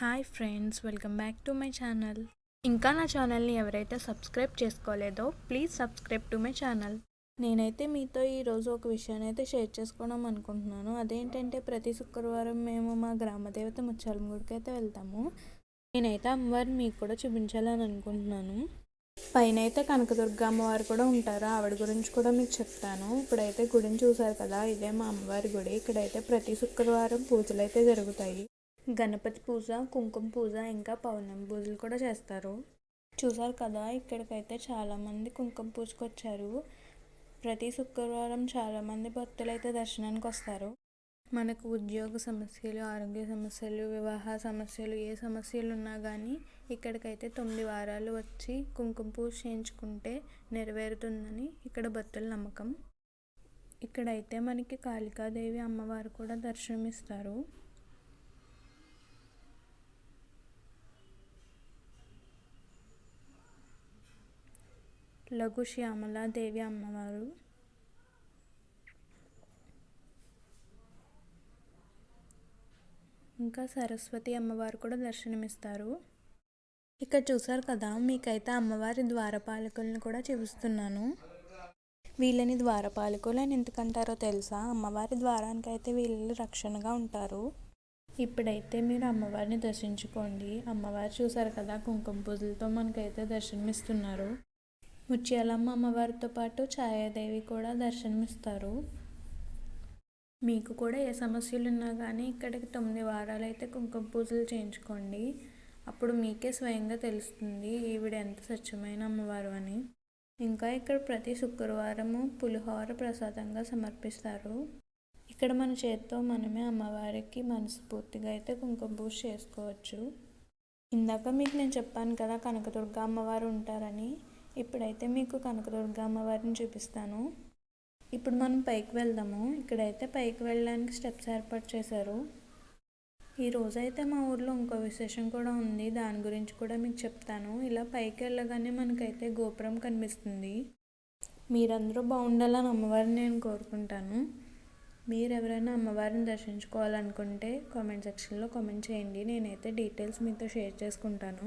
Hi friends welcome back to my channel. ఇంకా నా ఛానల్ని ఎవరైతే subscribe చేసుకోలేదో please subscribe to my channel. నేనైతే మీతో ఈరోజు ఒక విషయాన్ని అయితే షేర్ చేసుకోవడం అనుకుంటున్నాను. అదేంటంటే ప్రతి శుక్రవారం మేము మా గ్రామదేవత ముచ్చాలం గుడికి అయితే వెళ్తాము. నేనైతే అమ్మవారిని మీకు కూడా చూపించాలని అనుకుంటున్నాను. పైన అయితే కనకదుర్గ అమ్మవారు కూడా ఉంటారు. ఆవిడ గురించి కూడా మీకు చెప్తాను. ఇప్పుడైతే గుడిని చూసారు కదా ఇదే మా అమ్మవారి గుడి. ఇక్కడైతే ప్రతి శుక్రవారం పూజలు అయితే జరుగుతాయి. గణపతి పూజ కుంకుమ పూజ ఇంకా పౌర్ణమి పూజలు కూడా చేస్తారు. చూసారు కదా ఇక్కడికైతే చాలామంది కుంకుమ పూజకు వచ్చారు. ప్రతి శుక్రవారం చాలామంది భక్తులు అయితే దర్శనానికి వస్తారు. మనకు ఉద్యోగ సమస్యలు ఆరోగ్య సమస్యలు వివాహ సమస్యలు ఏ సమస్యలు ఉన్నా కానీ ఇక్కడికైతే తొమ్మిది వారాలు వచ్చి కుంకుమ పూజ చేయించుకుంటే నెరవేరుతుందని ఇక్కడ భక్తుల నమ్మకం. ఇక్కడైతే మనకి కాళికాదేవి అమ్మవారు కూడా దర్శనమిస్తారు. లఘు శ్యామలాదేవి అమ్మవారు. ఇంకా సరస్వతి అమ్మవారు కూడా దర్శనమిస్తారు. ఇక్కడ చూసారు కదా మీకైతే అమ్మవారి ద్వారపాలకులను కూడా చూపిస్తున్నాను. వీళ్ళని ద్వారపాలకులు అని ఎందుకంటారో తెలుసా? అమ్మవారి ద్వారానికైతే వీళ్ళు రక్షణగా ఉంటారు. ఇప్పుడైతే మీరు అమ్మవారిని దర్శించుకోండి. అమ్మవారు చూసారు కదా కుంకుమ పూజలతో మనకైతే దర్శనమిస్తున్నారు. ముత్యాలమ్మ అమ్మవారితో పాటు ఛాయాదేవి కూడా దర్శనమిస్తారు. మీకు కూడా ఏ సమస్యలు ఉన్నా కానీ ఇక్కడికి తొమ్మిది వారాలు అయితే కుంకుమ పూజలు చేయించుకోండి. అప్పుడు మీకే స్వయంగా తెలుస్తుంది ఈవిడ ఎంత స్వచ్ఛమైన అమ్మవారు అని. ఇంకా ఇక్కడ ప్రతి శుక్రవారము పులిహోర ప్రసాదంగా సమర్పిస్తారు. ఇక్కడ మన చేతితో మనమే అమ్మవారికి మనస్ఫూర్తిగా అయితే కుంకుమ పూజ చేసుకోవచ్చు. ఇందాక మీకు నేను చెప్పాను కదా కనకదుర్గ అమ్మవారు ఉంటారని. ఇప్పుడైతే మీకు కనకదుర్గ అమ్మవారిని చూపిస్తాను. ఇప్పుడు మనం పైకి వెళ్దాము. ఇక్కడైతే పైకి వెళ్ళడానికి స్టెప్స్ ఏర్పాటు చేశారు. ఈ రోజైతే మా ఊర్లో ఇంకో విశేషం కూడా ఉంది. దాని గురించి కూడా మీకు చెప్తాను. ఇలా పైకి వెళ్ళగానే మనకైతే గోపురం కనిపిస్తుంది. మీరందరూ బాగుండాలని అమ్మవారిని నేను కోరుకుంటాను. మీరు ఎవరైనా అమ్మవారిని దర్శించుకోవాలనుకుంటే కామెంట్ సెక్షన్లో కామెంట్ చేయండి. నేనైతే డీటెయిల్స్ మీతో షేర్ చేసుకుంటాను.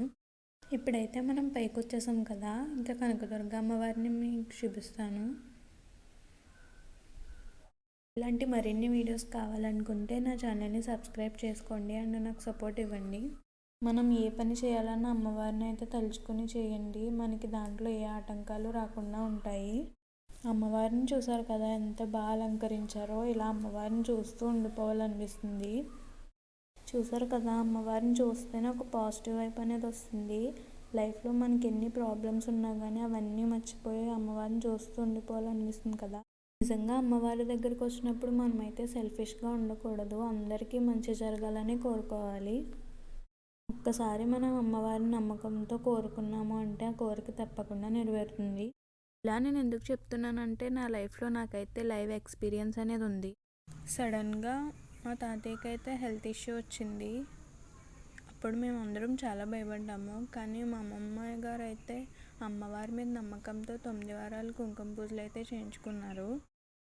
ఇప్పుడైతే మనం పైకి వచ్చేసాం కదా ఇంకా కనకదుర్గ అమ్మవారిని మీకు చూపిస్తాను. ఇలాంటి మరిన్ని వీడియోస్ కావాలనుకుంటే నా ఛానల్ని సబ్స్క్రైబ్ చేసుకోండి అండ్ నాకు సపోర్ట్ ఇవ్వండి. మనం ఏ పని చేయాలన్నా అమ్మవారిని అయితే తలుచుకొని చేయండి. మనకి దాంట్లో ఏ ఆటంకాలు రాకుండా ఉంటాయి. అమ్మవారిని చూసారు కదా ఎంత బాగా అలంకరించారో. ఇలా అమ్మవారిని చూస్తూ ఉండిపోవాలనిపిస్తుంది. చూసారు కదా అమ్మవారిని చూస్తేనే ఒక పాజిటివ్ వైపు అనేది వస్తుంది. లైఫ్లో మనకి ఎన్ని ప్రాబ్లమ్స్ ఉన్నా కానీ అవన్నీ మర్చిపోయి అమ్మవారిని చూస్తూ ఉండిపోవాలనిపిస్తుంది కదా. నిజంగా అమ్మవారి దగ్గరికి వచ్చినప్పుడు మనమైతే సెల్ఫిష్గా ఉండకూడదు. అందరికీ మంచి జరగాలని కోరుకోవాలి. ఒక్కసారి మనం అమ్మవారిని నమ్మకంతో కోరుకున్నాము అంటే ఆ కోరిక తప్పకుండా నెరవేరుతుంది. ఇలా నేను ఎందుకు చెప్తున్నానంటే నా లైఫ్లో నాకైతే లైవ్ ఎక్స్పీరియన్స్ అనేది ఉంది. సడన్గా మా తాతయ్యకి అయితే హెల్త్ ఇష్యూ వచ్చింది. అప్పుడు మేము అందరం చాలా భయపడ్డాము. కానీ మా అమ్మమ్మ గారు అయితే అమ్మవారి మీద నమ్మకంతో తొమ్మిది వారాలు కుంకుమ పూజలు అయితే చేయించుకున్నారు.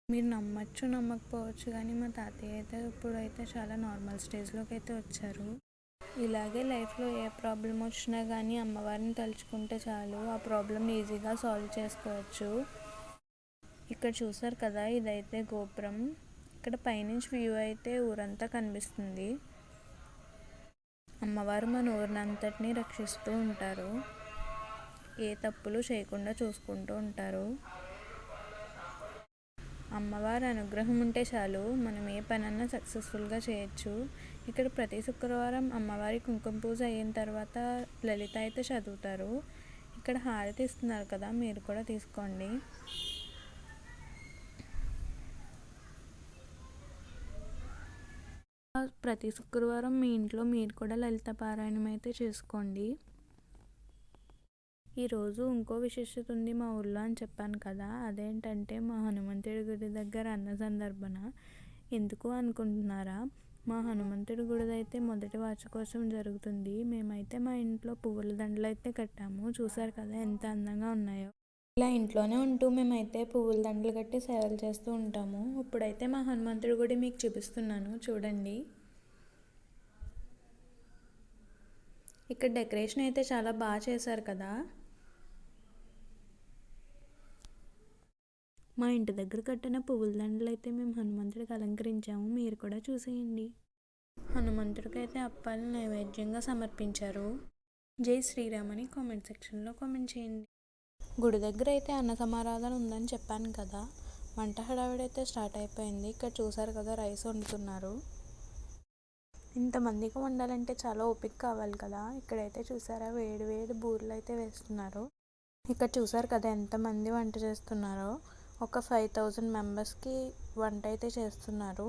మీరు నమ్మచ్చు నమ్మకపోవచ్చు కానీ మా తాతయ్య అయితే ఇప్పుడు అయితే చాలా నార్మల్ స్టేజ్లోకి అయితే వచ్చారు. ఇలాగే లైఫ్లో ఏ ప్రాబ్లం వచ్చినా కానీ అమ్మవారిని తలుచుకుంటే చాలు. ఆ ప్రాబ్లం ఈజీగా సాల్వ్ చేసుకోవచ్చు. ఇక్కడ చూసారు కదా ఇదైతే గోపురం. ఇక్కడ పైనుంచి వ్యూ అయితే ఊరంతా కనిపిస్తుంది. అమ్మవారు మన ఊరినంతటిని రక్షిస్తూ ఉంటారు. ఏ తప్పులు చేయకుండా చూసుకుంటూ ఉంటారు. అమ్మవారి అనుగ్రహం ఉంటే చాలు మనం ఏ పనన్నా సక్సెస్ఫుల్గా చేయొచ్చు. ఇక్కడ ప్రతి శుక్రవారం అమ్మవారి కుంకుమ పూజ అయిన తర్వాత లలిత అయితే చదువుతారు. ఇక్కడ హారతి ఇస్తున్నారు కదా మీరు కూడా తీసుకోండి. ప్రతి శుక్రవారం మీ ఇంట్లో మీరు కూడా లలిత పారాయణం అయితే చేసుకోండి. ఈరోజు ఇంకో విశేషత ఉంది మా ఊళ్ళో అని చెప్పాను కదా అదేంటంటే మా హనుమంతుడి గుడి దగ్గర అన్న సందర్భన. ఎందుకు అనుకుంటున్నారా? మా హనుమంతుడి గుడి అయితే మొదటి వార్షికోత్సవం జరుగుతుంది. మేమైతే మా ఇంట్లో పువ్వుల దండలు అయితే కట్టాము. చూసారు కదా ఎంత అందంగా ఉన్నాయో. ఇలా ఇంట్లోనే ఉంటూ మేమైతే పువ్వుల దండలు కట్టి సేవలు చేస్తూ ఉంటాము. ఇప్పుడైతే మా హనుమంతుడి గుడి మీకు చూపిస్తున్నాను. చూడండి. ఇక్కడ డెకరేషన్ అయితే చాలా బాగా చేశారు కదా. మా ఇంటి దగ్గర కట్టిన పువ్వుల దండలు అయితే మేము హనుమంతుడికి అలంకరించాము. మీరు కూడా చూసేయండి. హనుమంతుడికి అయితే అప్పాలు నైవేద్యంగా సమర్పించారు. జై శ్రీరామ్ అని కామెంట్ సెక్షన్లో కామెంట్ చేయండి. గుడి దగ్గర అయితే అన్న సమారాధన ఉందని చెప్పాను కదా. వంట హడావిడి అయితే స్టార్ట్ అయిపోయింది. ఇక్కడ చూసారు కదా రైస్ వండుతున్నారు. ఇంతమందికి వండాలంటే చాలా ఓపిక కావాలి కదా. ఇక్కడైతే చూసారా వేడి వేడి బూరెలు అయితే వేస్తున్నారు. ఇక్కడ చూసారు కదా ఎంతమంది వంట చేస్తున్నారో. ఒక ఫైవ్ థౌజండ్ మెంబర్స్కి వంట అయితే చేస్తున్నారు.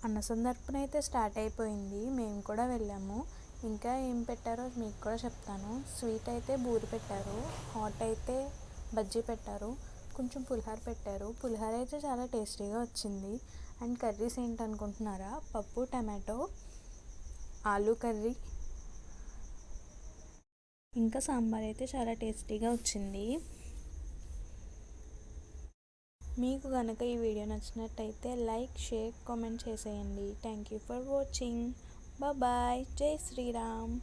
అన్న సందర్భన అయితే స్టార్ట్ అయిపోయింది. మేము కూడా వెళ్ళాము. ఇంకా ఏం పెట్టారో మీకు కూడా చెప్తాను. స్వీట్ అయితే బూరి పెట్టారు. హాట్ అయితే బజ్జీ పెట్టారు. కొంచెం పులిహార పెట్టారు. పులిహార అయితే చాలా టేస్టీగా వచ్చింది. అండ్ కర్రీస్ ఏంటనుకుంటున్నారా? పప్పు టమాటో ఆలూ కర్రీ. ఇంకా సాంబార్ అయితే చాలా టేస్టీగా వచ్చింది. మీకు కనుక ఈ వీడియో నచ్చినట్టయితే లైక్ షేర్ కామెంట్ చేసేయండి. Thank you for watching. Bye. జై శ్రీరామ్.